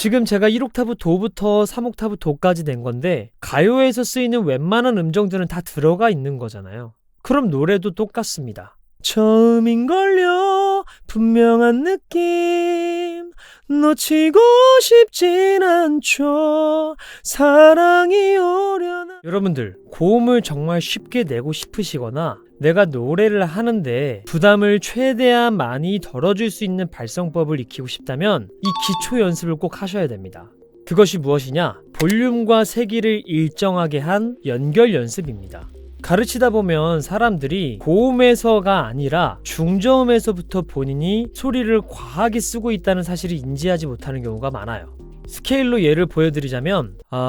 지금 제가 1옥타브 도부터 3옥타브 도까지 낸 건데 가요에서 쓰이는 웬만한 음정들은 다 들어가 있는 거잖아요. 그럼 노래도 똑같습니다. 처음인걸요 분명한 느낌 놓치고 싶진 않죠 사랑이 오려나 여러분들 고음을 정말 쉽게 내고 싶으시거나 내가 노래를 하는데 부담을 최대한 많이 덜어줄 수 있는 발성법을 익히고 싶다면 이 기초 연습을 꼭 하셔야 됩니다. 그것이 무엇이냐? 볼륨과 세기를 일정하게 한 연결 연습입니다. 가르치다 보면 사람들이 고음에서가 아니라 중저음에서부터 본인이 소리를 과하게 쓰고 있다는 사실을 인지하지 못하는 경우가 많아요. 스케일로 예를 보여드리자면 아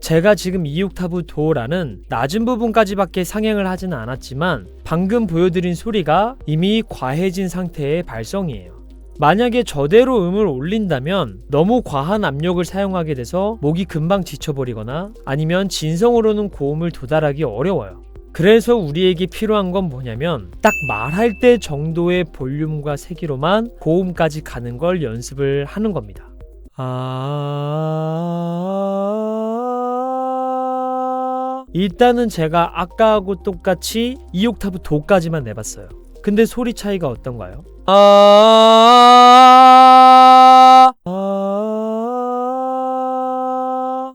제가 지금 2옥타브 도라는 낮은 부분까지밖에 상향을 하지는 않았지만 방금 보여드린 소리가 이미 과해진 상태의 발성이에요. 만약에 저대로 음을 올린다면 너무 과한 압력을 사용하게 돼서 목이 금방 지쳐버리거나 아니면 진성으로는 고음을 도달하기 어려워요. 그래서 우리에게 필요한 건 뭐냐면 딱 말할 때 정도의 볼륨과 세기로만 고음까지 가는 걸 연습을 하는 겁니다. 아... 일단은 제가 아까하고 똑같이 2옥타브 도까지만 내봤어요. 근데 소리 차이가 어떤가요? 아... 아...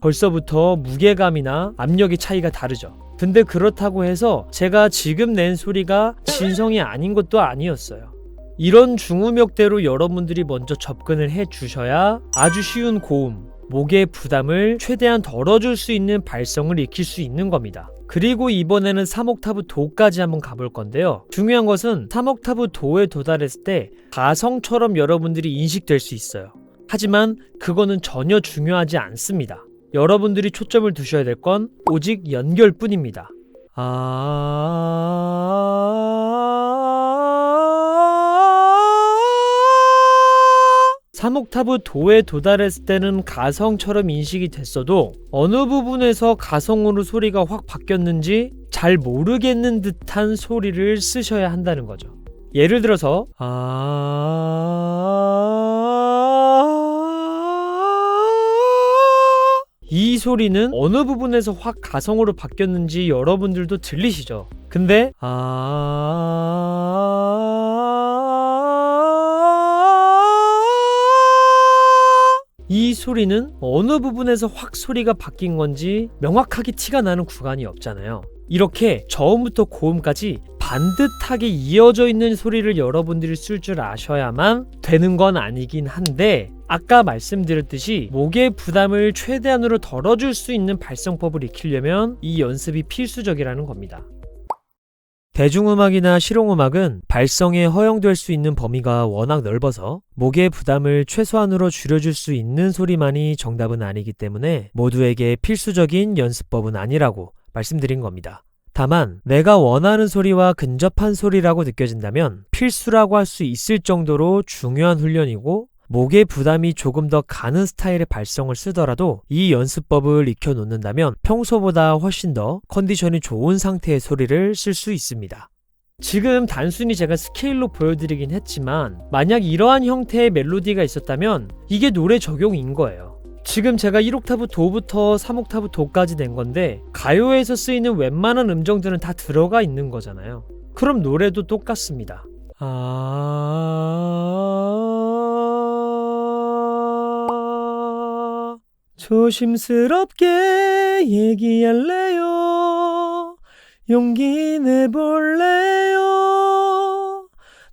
벌써부터 무게감이나 압력의 차이가 다르죠. 근데 그렇다고 해서 제가 지금 낸 소리가 진성이 아닌 것도 아니었어요. 이런 중음역대로 여러분들이 먼저 접근을 해 주셔야 아주 쉬운 고음, 목의 부담을 최대한 덜어줄 수 있는 발성을 익힐 수 있는 겁니다. 그리고 이번에는 3옥타브 도까지 한번 가볼 건데요. 중요한 것은 3옥타브 도에 도달했을 때 가성처럼 여러분들이 인식될 수 있어요. 하지만 그거는 전혀 중요하지 않습니다. 여러분들이 초점을 두셔야 될 건 오직 연결뿐입니다. 아... 3옥타브 도에 도달했을 때는 가성처럼 인식이 됐어도 어느 부분에서 가성으로 소리가 확 바뀌었는지 잘 모르겠는 듯한 소리를 쓰셔야 한다는 거죠. 예를 들어서 아... 이 소리는 어느 부분에서 확 가성으로 바뀌었는지 여러분들도 들리시죠? 근데 아... 이 소리는 어느 부분에서 확 소리가 바뀐 건지 명확하게 티가 나는 구간이 없잖아요. 이렇게 저음부터 고음까지 반듯하게 이어져 있는 소리를 여러분들이 쓸 줄 아셔야만 되는 건 아니긴 한데 아까 말씀드렸듯이 목의 부담을 최대한으로 덜어줄 수 있는 발성법을 익히려면 이 연습이 필수적이라는 겁니다. 대중음악이나 실용음악은 발성에 허용될 수 있는 범위가 워낙 넓어서 목의 부담을 최소한으로 줄여줄 수 있는 소리만이 정답은 아니기 때문에 모두에게 필수적인 연습법은 아니라고 말씀드린 겁니다. 다만 내가 원하는 소리와 근접한 소리라고 느껴진다면 필수라고 할 수 있을 정도로 중요한 훈련이고 목의 부담이 조금 더 가는 스타일의 발성을 쓰더라도 이 연습법을 익혀 놓는다면 평소보다 훨씬 더 컨디션이 좋은 상태의 소리를 쓸 수 있습니다. 지금 단순히 제가 스케일로 보여드리긴 했지만 만약 이러한 형태의 멜로디가 있었다면 이게 노래 적용인 거예요. 지금 제가 1옥타브 도부터 3옥타브 도까지 낸 건데 가요에서 쓰이는 웬만한 음정들은 다 들어가 있는 거잖아요. 그럼 노래도 똑같습니다. 아... 조심스럽게 얘기할래요. 용기 내볼래요.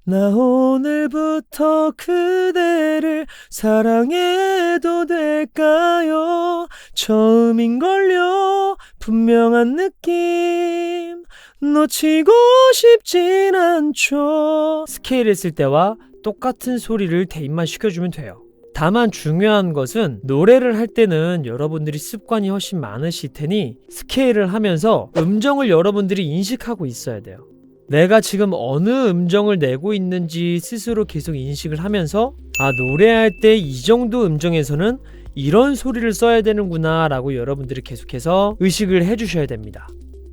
나 오늘부터 그대를 사랑해도 될까요? 처음인걸요. 분명한 느낌. 놓치고 싶진 않죠. 스케일 했을 때와 똑같은 소리를 대입만 시켜주면 돼요. 다만 중요한 것은 노래를 할 때는 여러분들이 습관이 훨씬 많으실 테니 스케일을 하면서 음정을 여러분들이 인식하고 있어야 돼요. 내가 지금 어느 음정을 내고 있는지 스스로 계속 인식을 하면서 아, 노래할 때 이 정도 음정에서는 이런 소리를 써야 되는구나 라고 여러분들이 계속해서 의식을 해주셔야 됩니다.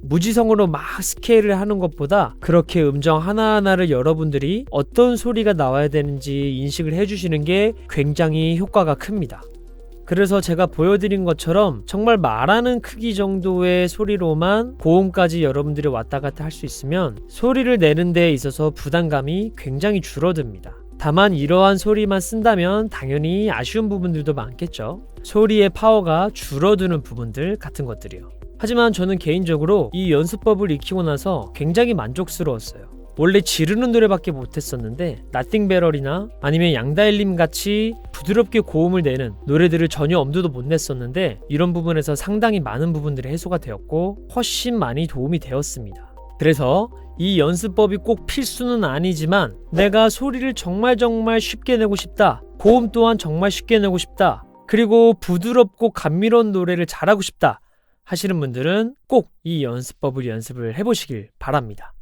무지성으로 막 스케일을 하는 것보다 그렇게 음정 하나하나를 여러분들이 어떤 소리가 나와야 되는지 인식을 해주시는 게 굉장히 효과가 큽니다. 그래서 제가 보여드린 것처럼 정말 말하는 크기 정도의 소리로만 고음까지 여러분들이 왔다 갔다 할 수 있으면 소리를 내는 데 있어서 부담감이 굉장히 줄어듭니다. 다만 이러한 소리만 쓴다면 당연히 아쉬운 부분들도 많겠죠. 소리의 파워가 줄어드는 부분들 같은 것들이요. 하지만 저는 개인적으로 이 연습법을 익히고 나서 굉장히 만족스러웠어요. 원래 지르는 노래밖에 못했었는데 나띵 베럴이나 아니면 양다일님 같이 부드럽게 고음을 내는 노래들을 전혀 엄두도 못 냈었는데 이런 부분에서 상당히 많은 부분들이 해소가 되었고 훨씬 많이 도움이 되었습니다. 그래서 이 연습법이 꼭 필수는 아니지만 내가 소리를 정말 정말 쉽게 내고 싶다. 고음 또한 정말 쉽게 내고 싶다. 그리고 부드럽고 감미로운 노래를 잘하고 싶다. 하시는 분들은 꼭 이 연습법을 연습을 해보시길 바랍니다.